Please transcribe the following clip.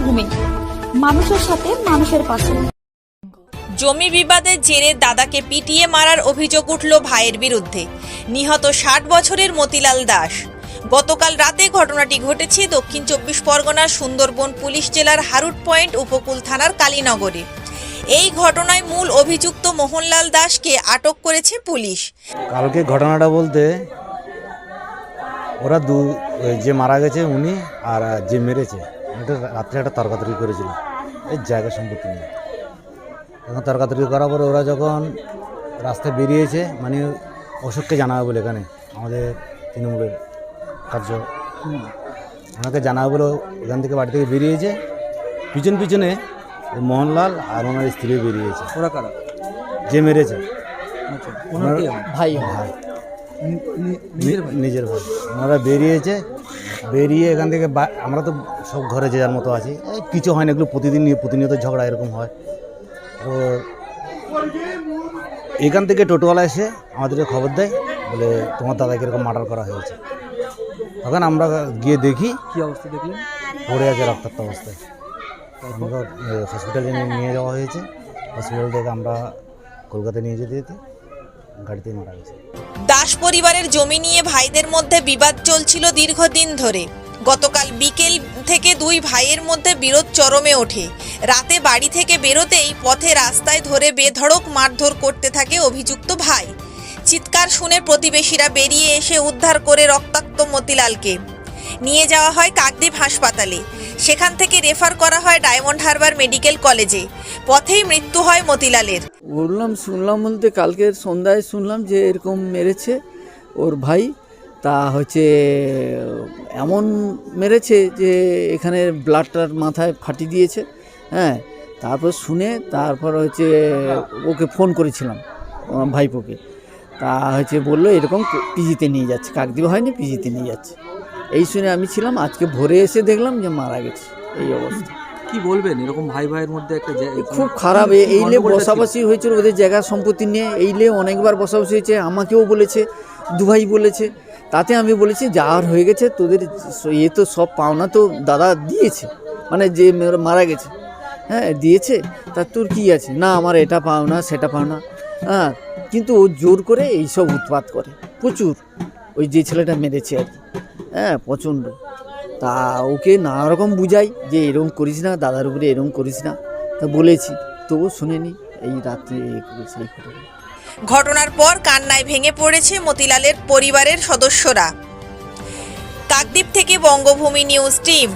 বঙ্গভূমি মানুষের সাথে মানুষের পাশে। জমি বিবাদের জেরে দাদাকে পিটিয়ে মারার অভিযোগ উঠল ভাইয়ের বিরুদ্ধে। নিহত ষাট বছরের মতিলাল দাস। গতকাল রাতে ঘটনাটি ঘটেছে দক্ষিণ চব্বিশ পরগনার সুন্দরবন পুলিশ জেলার হারুট পয়েন্ট উপকূল থানার কালীনগরে। এই ঘটনায় মূল অভিযুক্ত মোহনলাল দাসকে আটক করেছে পুলিশ। কালকে ঘটনাটা বলতে ওরা দু যে মারা গেছে উনি আর যে মেরেছে এটা রাত্রে একটা তর্কাতর্কি করেছিল। এই জায়গা সম্পত্তি নিয়ে। এখন তর্কাতর্কি করার পরে ওরা যখন রাস্তায় বেরিয়েছে মানে অশোককে জানাবে বলে এখানে আমাদের তৃণমূলের কার্য। ওনাকে জানাবে বলে এখান থেকে বাড়ি থেকে বেরিয়েছে। পিছন পিছনে ওই মোহনলাল আর ওনার স্ত্রী বেরিয়েছে। ওরা কারা? যে মেরেছে। আচ্ছা ভাই। ভাই। নিজের ভাই ওনারা বেরিয়েছে বেরিয়ে এখান থেকে আমরা তো সব ঘরে যে যার মতো আছি। এই কিছু হয় না এগুলো প্রতিদিন নিয়ে প্রতিনিয়ত ঝগড়া এরকম হয়। তো এখান থেকে টোটোওয়ালা এসে আমাদেরকে খবর দেয় বলে তোমার দাদাকে এরকম মার্ডার করা হয়েছে। তখন আমরা গিয়ে দেখি কি অবস্থা দেখলেন? পড়ে আছে রক্তাক্ত অবস্থায়। আমরা হসপিটালে নিয়ে যাওয়া হয়েছে। হসপিটাল থেকে আমরা কলকাতায় নিয়ে যেতে যেতে মারা গেছে। দাস পরিবারের জমি নিয়ে ভাইদের মধ্যে বিবাদ চলছিল দীর্ঘদিন ধরে। গতকাল বিকেল থেকে দুই ভাইয়ের মধ্যে বিরোধ চরমে ওঠে। রাতে বাড়ি থেকে বেরোতেই পথে রাস্তায় ধরে বেধড়ক মারধর করতে থাকে অভিযুক্ত ভাই। চিৎকার শুনে প্রতিবেশীরা বেরিয়ে এসে উদ্ধার করে রক্তাক্ত মতিলালকে। নিয়ে যাওয়া হয় কাকদ্বীপ হাসপাতালে। সেখান থেকে রেফার করা হয় ডায়মন্ড হারবার মেডিকেল কলেজে। পথেই মৃত্যু হয় মতিলালের। বললাম, শুনলাম বলতে কালকে সন্ধ্যায় শুনলাম যে এরকম মেরেছে ওর ভাই। তা হচ্ছে, এমন মেরেছে যে এখানে ব্লাডটার মাথায় ফাটি দিয়েছে হ্যাঁ। তারপর শুনে তারপর হচ্ছে ওকে ফোন করেছিলাম ভাইপোকে। তা হচ্ছে বলল, এরকম পিজিতে নিয়ে যাচ্ছে। কাকদ্বীপ হয়নি, পিজিতে নিয়ে যাচ্ছে। এই শুনে আমি ছিলাম, আজকে ভোরে এসে দেখলাম যে মারা গেছে। এই অবস্থা। কি বলবেন? এরকম ভাই ভাইয়ের মধ্যে একটা খুব খারাপ এইলে? বসাবসি হয়েছিল ওদের জায়গা সম্পত্তি নিয়ে এইলে অনেকবার বসাবসি হয়েছে আমাকেও বলেছে দুভাই বলেছে তাতে আমি বলেছি যাওয়ার হয়ে গেছে তোদের এ তো সব পাওনা তো দাদা দিয়েছে মানে যে মারা গেছে হ্যাঁ দিয়েছে তা তোর কী আছে? না আমার এটা পাওনা সেটা পাওনা হ্যাঁ কিন্তু ও জোর করে এইসব উৎপাত করে প্রচুর ওই যে ছেলেটা মেরেছে আর কি হ্যাঁ প্রচণ্ড। তা ওকে নানা রকম বুঝাই যে এরম করিস না, দাদার উপরে এরম করিস না। তা বলেছি তবু শুনেনি, এই রাত্রে এই করেছে ঘটনার পর কান্নায় ভেঙে পড়েছে মতিলালের পরিবারের সদস্যরা। কাকদ্বীপ থেকে বঙ্গভূমি নিউজ টিম।